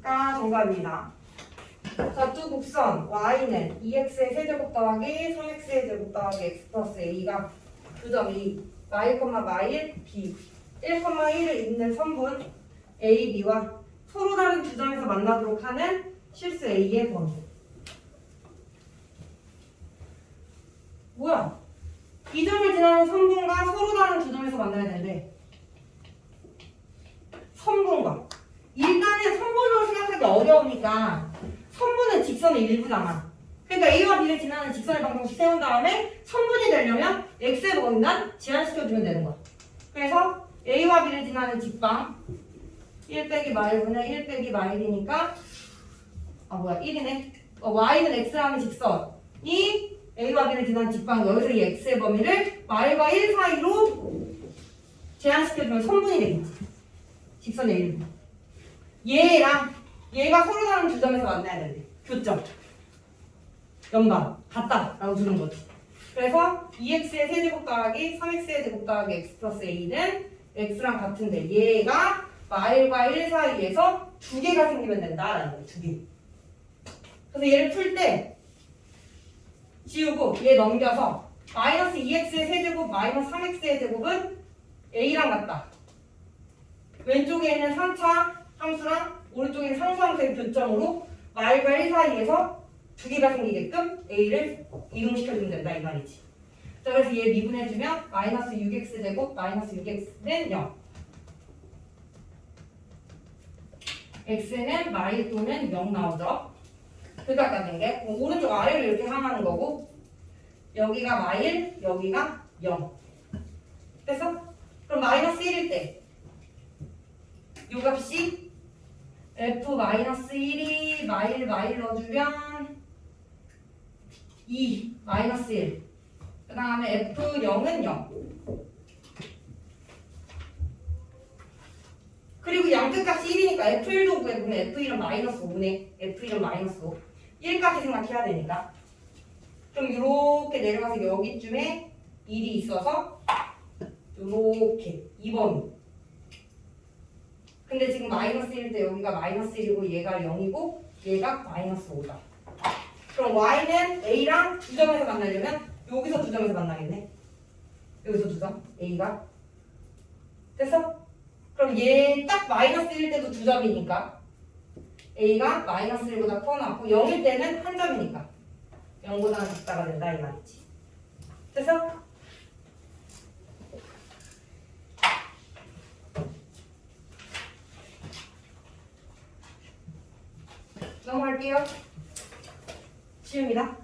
B가 정답입니다. 자, 두 곡선 y는 2x의 세제곱 더하기 3x의 제곱 더하기 x 플러스 a가 그 점이 y, 마일 b 1,1을 잇는 선분 a, b와 서로 다른 두 점에서 만나도록 하는 실수 a의 범위. 뭐야? 이 점을 지나는 선분과 서로 다른 두 점에서 만나야 되는데 선분과 일단은 선분으로 생각하기 어려우니까 선분은 직선의 일부잖아. 그러니까 A와 B를 지나는 직선의 방정식 세운 다음에 선분이 되려면 X의 범위만 제한시켜주면 되는 거야. 그래서 A와 B를 지나는 직방 1 빼기 마일분의 1 빼기 마일이니까 아 뭐야 1이네. 어, Y는 X라는 직선 이 A와 B를 지나는 직방 여기서 이 X의 범위를 마일과 1 사이로 제한시켜주면 선분이 되겠지. 직선의 일부. 얘랑 얘가 서로 다른 두 점에서 만나야 되는데 교점. 연방 같다. 라고 주는 거지. 그래서 2x의 세제곱 더하기 3x의 제곱 더하기 x 플러스 a는 x랑 같은데 얘가 마일과 1 사이에서 두 개가 생기면 된다라는 거예요 두 개. 그래서 얘를 풀 때 지우고 얘 넘겨서 마이너스 2x의 세제곱 마이너스 3x의 제곱은 a랑 같다. 왼쪽에 있는 3차 함수랑 교점으로 마일과 1 사이에서 두 개가 생기게끔 a를 이동시켜주면 된다 이 말이지. 자 그래서 얘 미분해주면 마이너스 6x 제곱 마이너스 6x는 0. x는 마일 또는 0 나오죠. 그러니까 아까 낸게 오른쪽 아래를 이렇게 함하는 거고 여기가 마일 여기가 0. 됐어? 그럼 마이너스 1일 때 요 값이 f 마이너스 1이 마일 마일 넣어주면 2 마이너스 1. 그 다음에 f 0은 0. 그리고 양끝 값이 1이니까 f1도 구해보면 f1은 마이너스 5네. f1은 마이너스 5. 1까지 생각해야 되니까. 그럼 이렇게 내려가서 여기쯤에 1이 있어서 이렇게 2번. 근데 지금 마이너스 1일 때 여기가 마이너스 1이고 얘가 0이고 얘가 마이너스 5다. 그럼 y는 a랑 두 점에서 만나려면 여기서 두 점에서 만나겠네. 여기서 두 점. a가. 됐어? 그럼 얘 딱 마이너스 1일 때도 두 점이니까 a가 마이너스 1보다 커나고 0일 때는 한 점이니까 0보다는 작다가 된다 이 말이지. 됐어? 넘어갈게요. 시입니다.